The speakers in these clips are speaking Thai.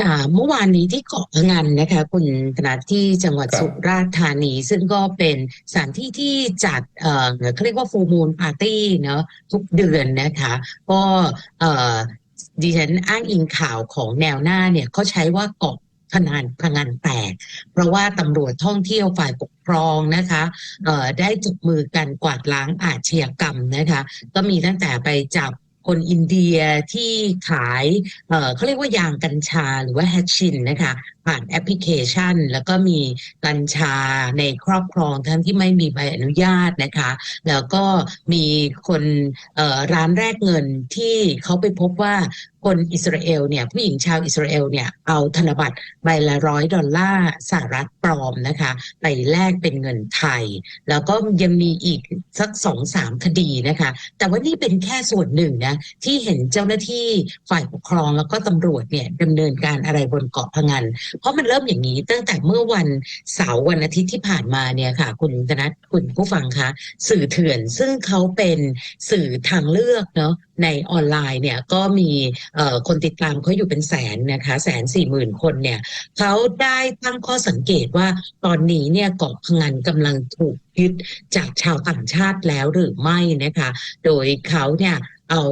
ค่ะเมื่อวานนี้ที่เกาะพะงันนะคะคุณธนาที่จังหวัดครับสุราษฎร์ธานี ซึ่งก็เป็นสถานที่ที่จัดเอ่อเขาเรียกว่าฟูมูลปาร์ตี้เนาะทุกเดือนนะคะ ก็เอ่อดิฉันอ้างอิงข่าวของแนวหน้าเนี่ยเขาใช้ว่าเกาะพะงันพะงันแตก เพราะว่าตำรวจท่องเที่ยวฝ่ายปกครองนะคะเอ่อได้จับมือกันกวาดล้างอาชญากรรมนะคะ ก็มีตั้งแต่ไปจับ คนอินเดียที่ขายเเขาเรียกว่ายางกัญชาหรือว่าแฮชชินนะคะ ผ่านแอปพลิเคชัน แล้วก็มีกัญชาในครอบครองทั้งที่ไม่มีใบอนุญาตนะคะ แล้วก็มีคนร้านแรกเงินที่เขาไปพบว่าคนอิสราเอลเนี่ยผู้หญิงชาวอิสราเอลเนี่ยเอาธนบัตรใบละร้อยดอลลาร์สหรัฐปลอมนะคะไปแลกเป็นเงินไทย แล้วก็ยังมีอีกสักสองสามคดีนะคะ แต่ว่านี่เป็นแค่ส่วนหนึ่งนะที่เห็นเจ้าหน้าที่ฝ่ายปกครองแล้วก็ตำรวจเนี่ยดำเนินการอะไรบนเกาะพะงันเพราะมันเริ่มอย่างนี้ตั้งแต่เมื่อวันเสาร์วันอาทิตย์ที่ผ่านมาเนี่ยค่ะ คุณธนัทคุณผู้ฟังคะสื่อเถื่อนซึ่งเขาเป็นสื่อทางเลือกเนาะในออนไลน์เนี่ยก็มีคนติดตามเขาอยู่เป็นแสนนะคะแสนสี่หมื่นคนเนี่ยเขาได้ตั้งข้อสังเกตว่าตอนนี้เนี่ยเกาะพงันกำลังถูกยึดจากชาวต่างชาติแล้วหรือไม่นะคะ โดยเขาเนี่ยเอา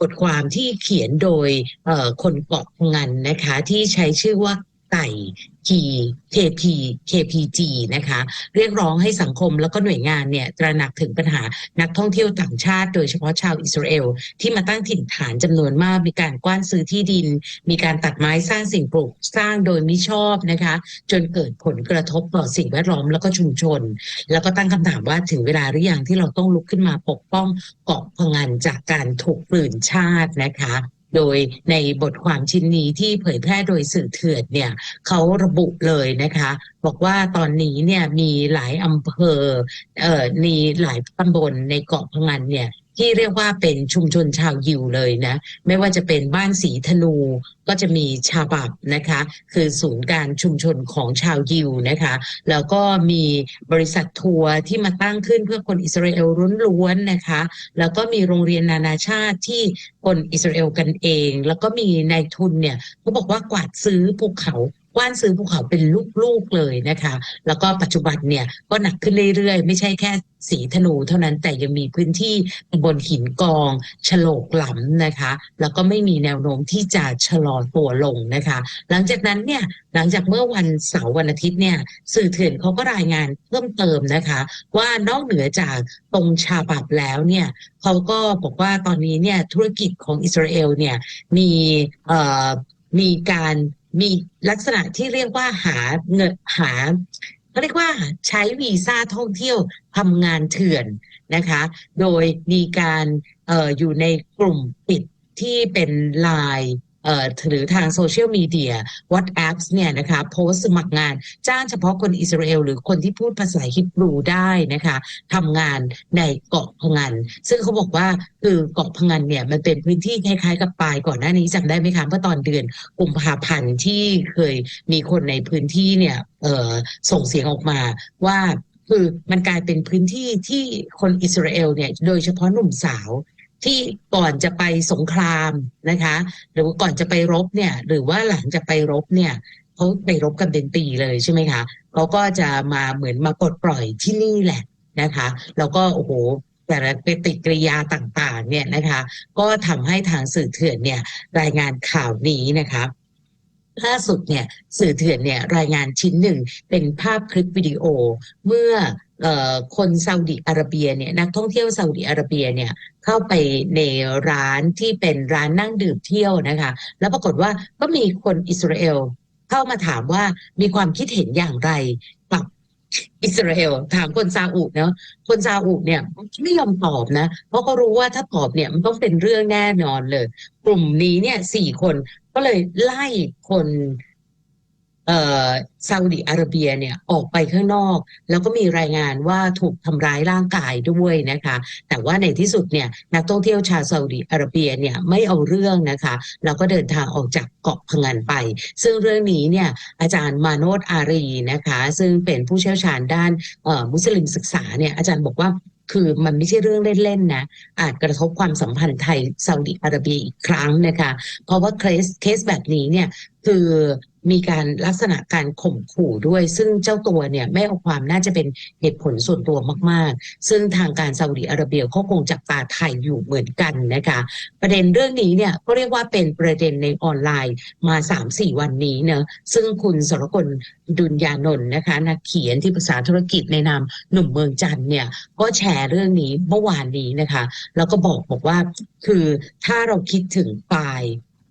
บทความที่เขียนโดยคนเกาะพงันนะคะที่ใช้ชื่อว่า ไก่คี KP KPG นะคะ เรียกร้องให้สังคมแล้วก็หน่วยงานเนี่ยตระหนักถึงปัญหานักท่องเที่ยวต่างชาติ โดยเฉพาะชาวอิสราเอลที่มาตั้งถิ่นฐานจำนวนมากมีการกว้านซื้อที่ดิน มีการตัดไม้สร้างสิ่งปลูกสร้างโดยมิชอบนะคะ จนเกิดผลกระทบต่อสิ่งแวดล้อมแล้วก็ชุมชน แล้วก็ตั้งคำถามว่าถึงเวลาหรือยังที่เราต้องลุกขึ้นมาปกป้องเกาะพงันจากการถูกกลืนชาตินะคะ โดยในบทความชิ้นนี้ที่เผยแพร่โดยสื่อเถื่อนเนี่ยเขาระบุเลยนะคะ บอกว่าตอนนี้เนี่ยมีหลายอำเภอเอ่อมีหลายตำบลในเกาะพะงันเนี่ย ที่เรียกว่าเป็นชุมชนชาวยิวเลยนะ ไม่ว่าจะเป็นบ้านสีธนูก็จะมีชาบับนะคะ คือศูนย์การชุมชนของชาวยิวนะคะ แล้วก็มีบริษัททัวร์ที่มาตั้งขึ้นเพื่อคนอิสราเอลล้วนๆนะคะ แล้วก็มีโรงเรียนนานาชาติที่คนอิสราเอลกันเอง แล้วก็มีนายทุนเนี่ยเขาบอกว่ากวาดซื้อภูเขา ว้านซื้อภูเขาเป็นลูกๆเลยนะคะ แล้วก็ปัจจุบันเนี่ยก็หนักขึ้นเรื่อยๆ ไม่ใช่แค่สีธนูเท่านั้นแต่ยังมีพื้นที่บนหินกองฉลกหลำนะคะ แล้วก็ไม่มีแนวโน้มที่จะชะลอตัวลงนะคะ หลังจากนั้นเนี่ยหลังจากเมื่อวันเสาร์วันอาทิตย์เนี่ยสื่อเถื่อนเขาก็รายงานเพิ่มเติมนะคะ ว่านอกเหนือจากตรงชาบับแล้วเนี่ยเขาก็บอกว่าตอนนี้เนี่ยธุรกิจของอิสราเอลเนี่ยมีเอ่อมีการ มีลักษณะที่เรียกว่าหาเงินหาเขาเรียกว่าใช้วีซ่าท่องเที่ยวทำงานเถื่อนนะคะ โดยมีการอออยู่ในกลุ่มปิดที่เป็นไลน์ หรือทางโซเชียลมีเดีย WhatsApp เนี่ยนะคะโพสสมัครงานจ้างเฉพาะคนอิสราเอลหรือคนที่พูดภาษาฮิบรูได้นะคะทำงานในเกาะพะงัน ซึ่งเขาบอกว่าคือเกาะพะงันเนี่ยมันเป็นพื้นที่คล้ายๆกับปายก่อนหน้านี้จำได้ไหมคะเมื่อตอนเดือนกุมภาพันธ์ที่เคยมีคนในพื้นที่เนี่ยส่งเสียงออกมาว่าคือมันกลายเป็นพื้นที่ที่คนอิสราเอลเนี่ยโดยเฉพาะหนุ่มสาว ที่ก่อนจะไปสงครามนะคะ หรือว่าก่อนจะไปรบเนี่ย หรือว่าหลังจะไปรบเนี่ยเขาไปรบกันเป็นปีเลยใช่ไหมคะเขาก็จะมาเหมือนมาปลดปล่อยที่นี่แหละนะคะ แล้วก็โอ้โหแต่ละปฏิกิริยาต่างๆ เนี่ยนะคะ ก็ทำให้ทางสื่อเถื่อนเนี่ยรายงานข่าวนี้นะคะล่าสุดเนี่ยสื่อเถื่อนเนี่ยรายงานชิ้นหนึ่งเป็นภาพคลิปวิดีโอเมื่อ คนซาอุดิอาระเบียเนี่ยนักท่องเที่ยวซาอุดิอาระเบียเนี่ยเข้าไปในร้านที่เป็นร้านนั่งดื่มเที่ยวนะคะ แล้วปรากฏว่าก็มีคนอิสราเอลเข้ามาถามว่ามีความคิดเห็นอย่างไรกับอิสราเอลถามคนซาอุเนาะคนซาอุเนี่ยไม่ยอมตอบนะ เพราะเขารู้ว่าถ้าตอบเนี่ยมันต้องเป็นเรื่องแน่นอนเลย กลุ่มนี้เนี่ยสี่คนก็เลยไล่คน ซาอุดิอาระเบียเนี่ยออกไปข้างนอก แล้วก็มีรายงานว่าถูกทำร้ายร่างกายด้วยนะคะ แต่ว่าในที่สุดเนี่ยนักท่องเที่ยวชาวซาอุดิอาระเบียเนี่ยไม่เอาเรื่องนะคะแล้วก็เดินทางออกจากเกาะพะงันไป ซึ่งเรื่องนี้เนี่ยอาจารย์มาโนตอารีนะคะ ซึ่งเป็นผู้เชี่ยวชาญด้านมุสลิมศึกษาเนี่ยอาจารย์บอกว่าคือมันไม่ใช่เรื่องเล่นๆนะ อาจกระทบความสัมพันธ์ไทยซาอุดิอาระเบียอีกครั้งนะคะ เพราะว่าเคสเคสแบบนี้เนี่ย คือมีการลักษณะการข่มขู่ด้วย ซึ่งเจ้าตัวเนี่ยไม่เอาความน่าจะเป็นเหตุผลส่วนตัวมาก ๆ ซึ่งทางการซาอุดิอาระเบียเขาคงจับตาไทยอยู่เหมือนกันนะคะ ประเด็นเรื่องนี้เนี่ยก็เรียกว่าเป็นประเด็นในออนไลน์มา 3-4 วันนี้เนอะซึ่งคุณสรกลดุลยานนท์นะคะนักเขียนที่ปรึกษาธุรกิจในนามหนุ่มเมืองจันเนี่ยก็แชร์เรื่องนี้เมื่อวานนี้นะคะ แล้วก็บอกบอกว่าคือถ้าเราคิดถึงปลาย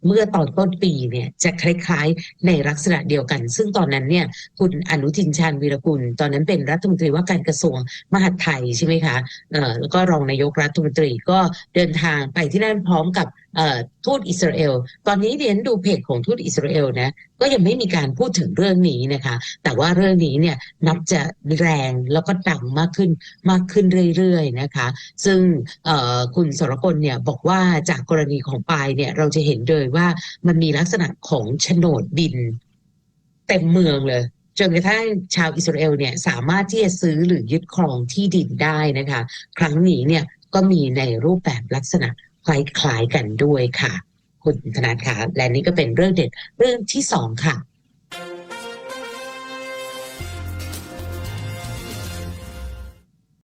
เมื่อตอนต้นปีเนี่ยจะคล้ายๆในลักษณะเดียวกัน ซึ่งตอนนั้นเนี่ยคุณอนุทินชาญวีรกุล ตอนนั้นเป็นรัฐมนตรีว่าการกระทรวงมหาดไทยใช่ไหมคะเอ่อแล้วก็รองนายกรัฐมนตรีก็เดินทางไปที่นั่นพร้อมกับทูตอิสราเอล ตอนนี้เรียนดูเพจของทูตอิสราเอลนะ ก็ยังไม่มีการพูดถึงเรื่องนี้นะคะ แต่ว่าเรื่องนี้เนี่ยนับจะแรงแล้วก็ดังมากขึ้นมากขึ้นเรื่อยๆนะคะ ซึ่งคุณสรกลเนี่ยบอกว่าจากกรณีของปายเนี่ยเราจะเห็นเลยว่ามันมีลักษณะของโฉนดดิน เต็มเมืองเลยจนกระทั่งชาวอิสราเอลเนี่ยสามารถที่จะซื้อหรือยึดครองที่ดินได้นะคะ ครั้งนี้เนี่ยก็มีในรูปแบบลักษณะ คล้ายๆกันด้วยค่ะ คุณธนาค่ะและนี่ก็เป็นเรื่องเด็ดเรื่องที่สองค่ะ